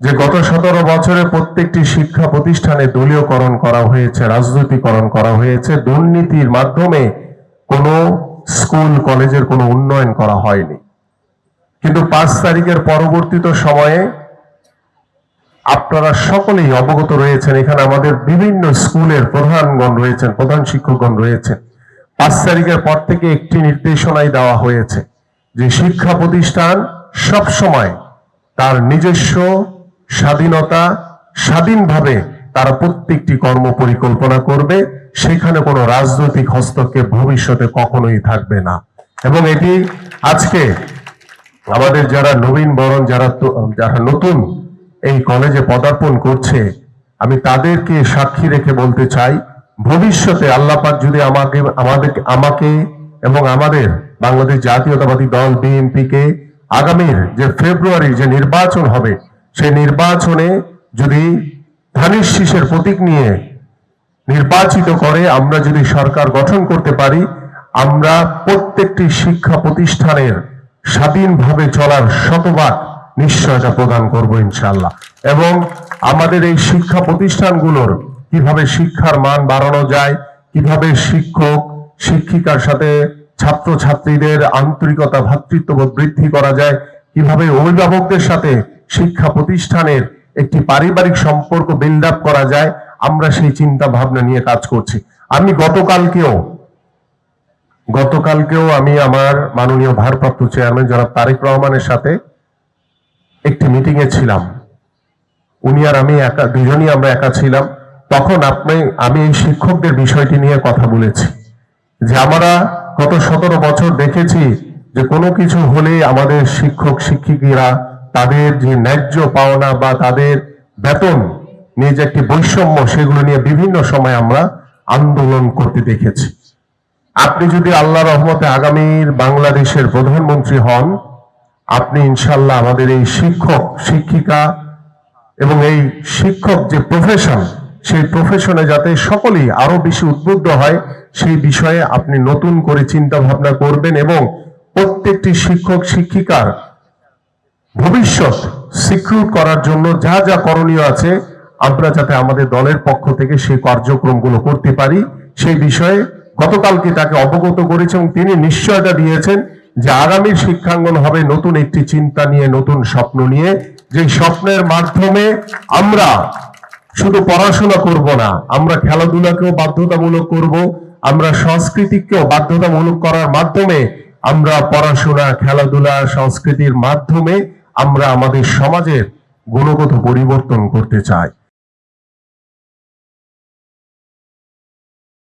যে গত সতেরো বছরে প্রত্যেকটি শিক্ষা প্রতিষ্ঠানে দলীয়করণ করা হয়েছে, রাজনৈতিকরণ করা হয়েছে, দুর্নীতির মাধ্যমে কোনো স্কুল, কলেজের কোনো উন্নয়ন করা হয়নি। কিন্তু পাঁচ তারিখের পরবর্তীত সময়ে আপনারা সকলেই অবগত রয়েছেন, এখানে আমাদের বিভিন্ন স্কুলের প্রধানগণ রয়েছেন, প্রধান শিক্ষকগণ রয়েছেন। পাঁচ তারিখের পর থেকে একটি নির্দেশনাই দেওয়া হয়েছে যে শিক্ষা প্রতিষ্ঠান সব সময় তার নিজস্ব স্বাধীনতা স্বাধীনভাবে তারা প্রত্যেকটি কর্ম পরিকল্পনা করবে, সেখানে কোনো রাজনৈতিক হস্তক্ষেপ ভবিষ্যতে কখনোই থাকবে না। এবং এটি আজকে আমাদের যারা নবীন বরণ, যারা যারা নতুন এই কলেজে পদার্পণ করছে, আমি তাদেরকে সাক্ষী রেখে বলতে চাই, ভবিষ্যতে আল্লাহ পাক যদি আমাকে, আমাদের, আমাকে এবং আমাদের বাংলাদেশ জাতীয়তাবাদী দল, বিএনপিকে আগামীর যে ফেব্রুয়ারি যে নির্বাচন হবে সেই নির্বাচনে যদি ধানের শীষের প্রতীক নিয়ে নির্বাচিত করে, আমরা যদি সরকার গঠন করতে পারি, আমরা প্রত্যেকটি শিক্ষা প্রতিষ্ঠানের স্বাধীনভাবে চলার শতভাগ নিশ্চয়তা প্রদান করব ইনশাল্লাহ এবং আমাদের এই শিক্ষা প্রতিষ্ঠানগুলোর কীভাবে শিক্ষার মান বাড়ানো যায়, কীভাবে শিক্ষক, শিক্ষিকার সাথে ছাত্র ছাত্রীদের আন্তরিকতা ভ্রাতৃত্ববোধ বৃদ্ধি করা যায়, কীভাবে অভিভাবকদের সাথে শিক্ষা প্রতিষ্ঠানের একটি পারিবারিক সম্পর্ক বিল্ড আপ করা যায়, আমরা সেই চিন্তা ভাবনা নিয়ে কাজ করছি। আমি গতকালকেও গতকালকেও আমি আমার মাননীয় ভারপ্রাপ্ত চেয়ারম্যান জনাব তারেক রহমানের সাথে একটি মিটিং এ ছিলাম। উনি আর আমি একা, দুজনই আমরা একা ছিলাম। তখন আপনি, আমি এই শিক্ষকদের বিষয়টি নিয়ে কথা বলেছি যে আমরা গত সতেরো বছর দেখেছি যে কোনো কিছু হলে আমাদের শিক্ষক, শিক্ষিকারা তাদের যে ন্যায্য পাওনা বা তাদের বেতন নিয়ে যে একটি বৈষম্য, সেগুলো নিয়ে বিভিন্ন সময় আমরা আন্দোলন করতে দেখেছি। আপনি যদি আল্লাহ রহমতে আগামীর বাংলাদেশের প্রধানমন্ত্রী হন, আপনি ইনশাল্লাহ আমাদের এই শিক্ষক, শিক্ষিকা এবং এই শিক্ষক যে প্রফেশন সেই প্রফেশনে যাতে সকলেই আরও বেশি উদ্বুদ্ধ হয়, সেই বিষয়ে আপনি নতুন করে চিন্তা ভাবনা করবেন এবং প্রত্যেকটি শিক্ষক, শিক্ষিকার ভবিষ্যৎ সিকিউর করার জন্য যা যা করণীয় আছে, আমরা যাতে আমাদের দলের পক্ষ থেকে সেই কার্যক্রমগুলো করতে পারি। সেই বিষয়ে গতকালকে তাকে অবগত করেছে এবং তিনি নিশ্চয়তা দিয়েছেন যে আগামীর শিক্ষাঙ্গন হবে নতুন একটি চিন্তা নিয়ে, নতুন স্বপ্ন নিয়ে। যে স্বপ্নের মাধ্যমে আমরা শুধু পড়াশোনা করব না, আমরা খেলাধুলাকেও বাধ্যতামূলক করব, আমরা সংস্কৃতিকেও বাধ্যতামূলক করার মাধ্যমে আমরা পড়াশোনা, খেলাধুলা, সংস্কৃতির মাধ্যমে আমরা আমাদের সমাজের গুণগত পরিবর্তন করতে চাই।